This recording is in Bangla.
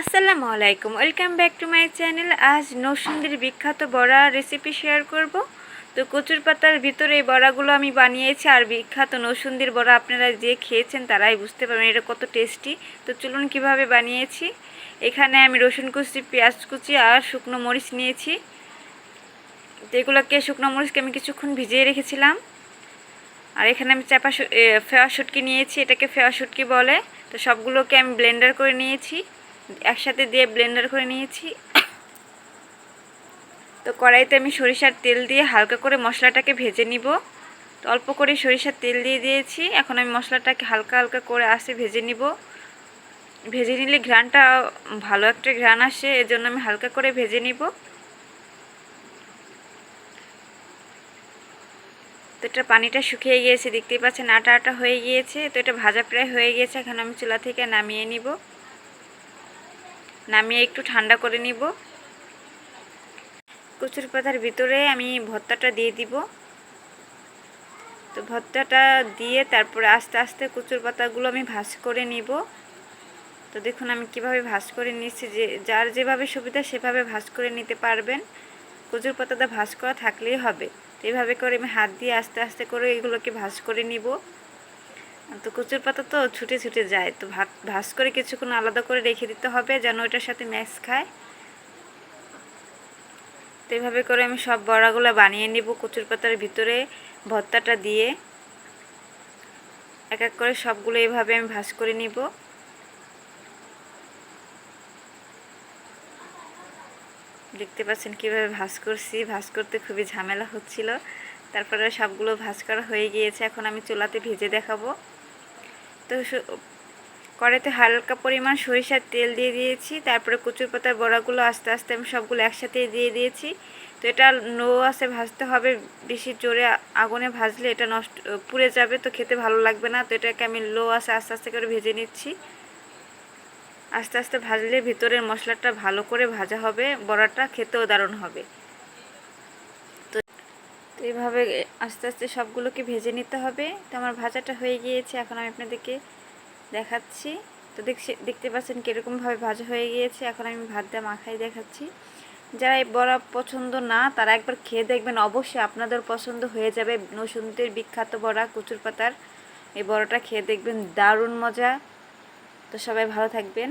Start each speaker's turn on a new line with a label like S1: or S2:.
S1: আসসালামু আলাইকুম। Welcome back to my channel আজ নৌসুন্দির বিখ্যাত বড়া রেসিপি শেয়ার করব। তো কচুর পাতার ভিতরে এই বড়াগুলো আমি বানিয়েছি, আর বিখ্যাত নৌসুন্দির বড়া আপনারা যে খেয়েছেন তারাই বুঝতে পারবেন এটা কত টেস্টি তো চলুন কীভাবে বানিয়েছি। এখানে আমি রসুন কুচি, পেঁয়াজ কুচি আর শুকনো মরিচ নিয়েছি। তো এগুলোকে শুকনো মরিচকে আমি কিছুক্ষণ ভিজিয়ে রেখেছিলাম। আর এখানে আমি চাপা ফেওয়া শুটকি নিয়েছি, এটাকে ফেওয়া শুটকি বলে। তো সবগুলোকে আমি ব্লেন্ডার করে নিয়েছি। একসাথে দিয়ে ব্লেন্ডার করে নিয়েছি। তো কড়াইতে আমি সরিষার তেল দিয়ে হালকা করে মশলাটাকে ভেজে নিব। তো অল্প করে সরিষার তেল দিয়ে দিয়েছি। এখন আমি মশলাটাকে হালকা হালকা করে আসে ভেজে নিব। ভেজে নিলে ঘ্রানটা ভালো একটা ঘ্রাণ আসে, এজন্য আমি হালকা করে ভেজে নিব। তো এটা পানিটা শুকিয়ে গিয়েছে, দেখতেই পাচ্ছেন আটা আটা হয়ে গিয়েছে। তো এটা ভাজা প্রায় হয়ে গিয়েছে, এখন আমি চুলা থেকে নামিয়ে নিব। নামিয়ে একটু ঠান্ডা করে নিব। কচুর পাতার ভিতরে আমি ভর্তাটা দিয়ে দিব। তো ভর্তাটা দিয়ে তারপরে আস্তে আস্তে কচুর পাতাগুলো আমি ভাজ করে নিব। তো দেখুন আমি কীভাবে ভাজ করে নিচ্ছি যে, যার যেভাবে সুবিধা সেভাবে ভাজ করে নিতে পারবেন। কচুর পাতাটা ভাজ করা থাকলেই হবে। তো এইভাবে করে আমি হাত দিয়ে আস্তে আস্তে করে এগুলোকে ভাজ করে নিব। তো কচুর পাতা তো ছুটে ছুটে যায়, তো ভাত, ভাজ করে কিছুক্ষণ আলাদা করে রেখে দিতে হবে যেন ওইটার সাথে ম্যাক্স খায়। তো এইভাবে করে আমি সব বড়াগুলো বানিয়ে নিব কচুর পাতার ভিতরে, ভর্তাটা দিয়ে। এক এক করে সবগুলো এভাবে আমি ভাজ করে নিব। দেখতে পাচ্ছেন কীভাবে ভাজ করছি, ভাজ করতে খুবই ঝামেলা হচ্ছিল। তারপরে সবগুলো ভাজ করা হয়ে গিয়েছে, এখন আমি চুলাতে ভেজে দেখাবো। তো কড়াইতে হালকা পরিমাণ সরিষার তেল দিয়ে দিয়েছি, তারপরে কচুর পাতার বড়াগুলো আস্তে আস্তে আমি সবগুলো একসাথে দিয়ে দিয়েছি। তো এটা নো আসে ভাজতে হবে, বেশি জোরে আগুনে ভাজলে এটা নষ্ট, পুড়ে যাবে, তো খেতে ভালো লাগবে না। তো এটাকে আমি লো আসে আস্তে আস্তে করে ভেজে নিচ্ছি। আস্তে আস্তে ভাজলে ভিতরের মশলাটা ভালো করে ভাজা হবে, বড়াটা খেতেও দারুণ হবে। তো এইভাবে আস্তে আস্তে সবগুলোকে ভেজে নিতে হবে। তো আমার ভাজাটা হয়ে গিয়েছে, এখন আমি আপনাদেরকে দেখাচ্ছি। তো দেখছি, দেখতে পাচ্ছেন কীরকমভাবে ভাজা হয়ে গিয়েছে। এখন আমি ভাত দিয়ে মাখাই দেখাচ্ছি। যারা এই বড়া পছন্দ না, তারা একবার খেয়ে দেখবেন। অবশ্যই আপনাদের পছন্দ হয়ে যাবে। নসুন্দের বিখ্যাত বড়া কচুর পাতার। এই বড়াটা খেয়ে দেখবেন দারুণ মজা। তো সবাই ভালো থাকবেন।